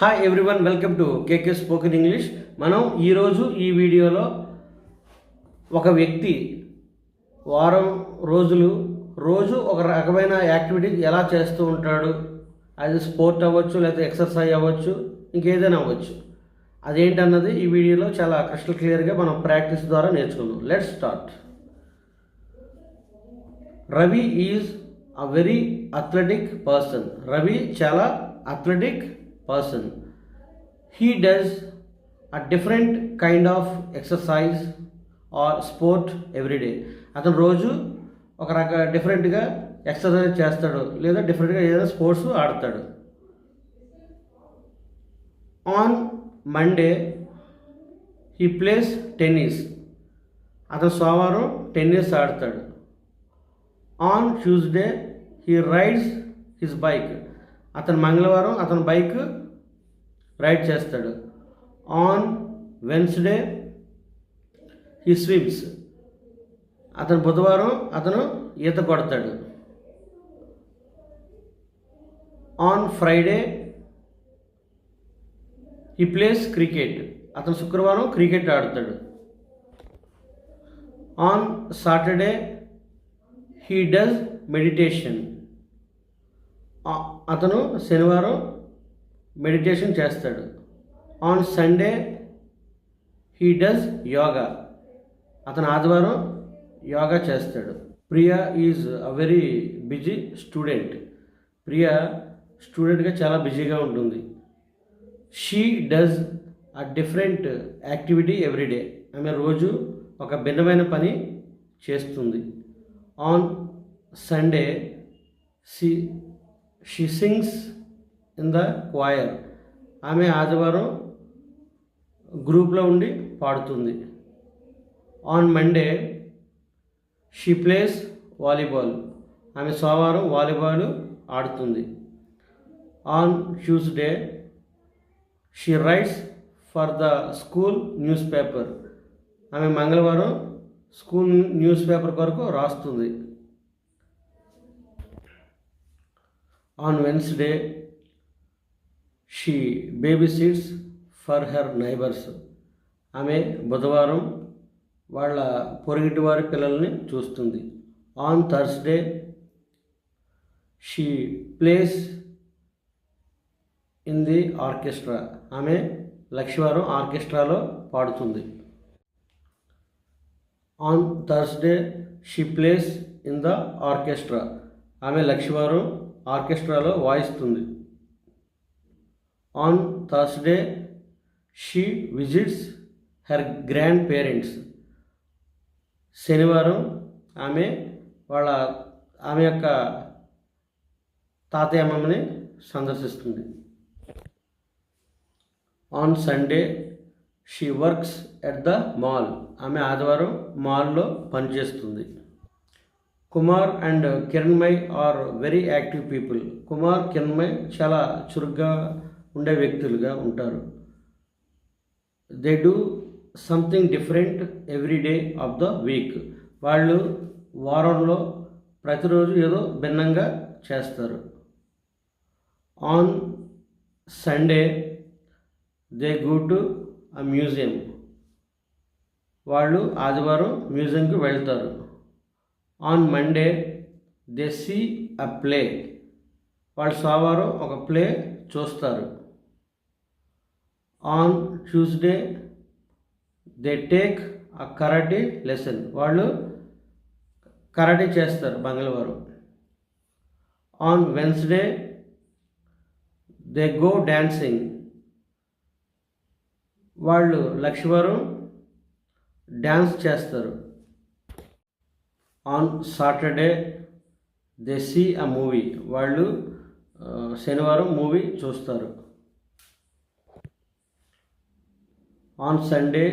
Hi everyone welcome to K K spoken English మనం ఈరోజు ఈ వీడియోలో ఒక వ్యక్తి వారం రోజులు రోజు ఒక రకమైన యాక్టివిటీ ఎలా చేస్తూ ఉంటాడు? అది స్పోర్ట్ అవ్వచ్చు లేదా ఎక్సర్సైజ్ అవ్వచ్చు ఇంకేదైనా అవ్వచ్చు. అదేంటన్నది ఈ వీడియోలో చాలా క్రిస్టల్ క్లియర్గా మనం ప్రాక్టీస్ ద్వారా నేర్చుకుందాం. Let's start Ravi is a very athletic person Ravi చాలా athletic person he does a different kind of exercise or sport every day అతను రోజు ఒక రక డిఫరెంట్గా ఎక్సర్సైజ్ చేస్తాడు. లేదా డిఫరెంట్గా ఏదైనా స్పోర్ట్స్ ఆడతాడు. On Monday he plays tennis అతను సోమవారం టెన్నిస్ ఆడతాడు. On Tuesday he rides his bike అతను మంగళవారం అతను బైక్ రైడ్ చేస్తాడు. ఆన్ వెన్స్డే హీ స్విమ్స్ అతను బుధవారం అతను ఈత కొడతాడు. On Friday he plays cricket. అతను శుక్రవారం క్రికెట్ ఆడతాడు. On Saturday he does meditation. అతను శనివారం మెడిటేషన్ చేస్తాడు. On Sunday he does yoga అతను ఆదివారం యోగా చేస్తాడు. Priya is a very busy student Priya స్టూడెంట్గా చాలా బిజీగా ఉంటుంది. She does a different activity every day ఆమె రోజు ఒక భిన్నమైన పని చేస్తుంది. On Sunday C she sings in the choir ఆమె ఆదివారం గ్రూప్లో ఉండి పాడుతుంది. On Monday she plays volleyball ఆమె సోమవారం వాలీబాల్ ఆడుతుంది. On Tuesday she writes for the school newspaper ఆమె మంగళవారం స్కూల్ న్యూస్ పేపర్ కొరకు రాస్తుంది. On Wednesday she babysits for her neighbours ఆమె బుధవారం వాళ్ళ పొరుగిటి వారి పిల్లల్ని చూస్తుంది. On Thursday she plays in the orchestra ఆమె లక్ష్మీవారం ఆర్కెస్ట్రాలో పాడుతుంది. On Thursday she plays in the orchestra ఆమె లక్షవారం ఆర్కెస్ట్రాలో వాయిస్తుంది. On Thursday she visits her grandparents శనివారం ఆమె వాళ్ళ ఆమె యొక్క తాతయ్య అమ్మమ్మని సందర్శిస్తుంది. On Sunday she works at the mall ఆమె ఆదివారం మాల్లో పనిచేస్తుంది. Kumar and Kiranmay are very active people. Kumar Kiranmay చాలా చురుగ్గా ఉండే వ్యక్తులుగా ఉంటారు. They do something different every day of the week వాళ్ళు వారంలో ప్రతిరోజు ఏదో భిన్నంగా చేస్తారు. On Sunday they go to a museum వాళ్ళు ఆదివారం మ్యూజియంకి వెళ్తారు. On Monday they see a play వాళ్ళు సోమవారం ఒక ప్లే చూస్తారు. On Tuesday they take a karate lesson వాళ్ళు కరాటే చేస్తారు మంగళవారం. On Wednesday they go dancing వాళ్ళు లక్ష్మీవారం డ్యాన్స్ చేస్తారు. On Saturday they see a movie. వాళ్ళు శనివారం మూవీ చూస్తారు. On Sunday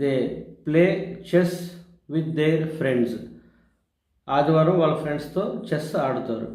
they play chess with their friends. ఆదివారం వాళ్ళ ఫ్రెండ్స్తో చెస్ ఆడుతారు.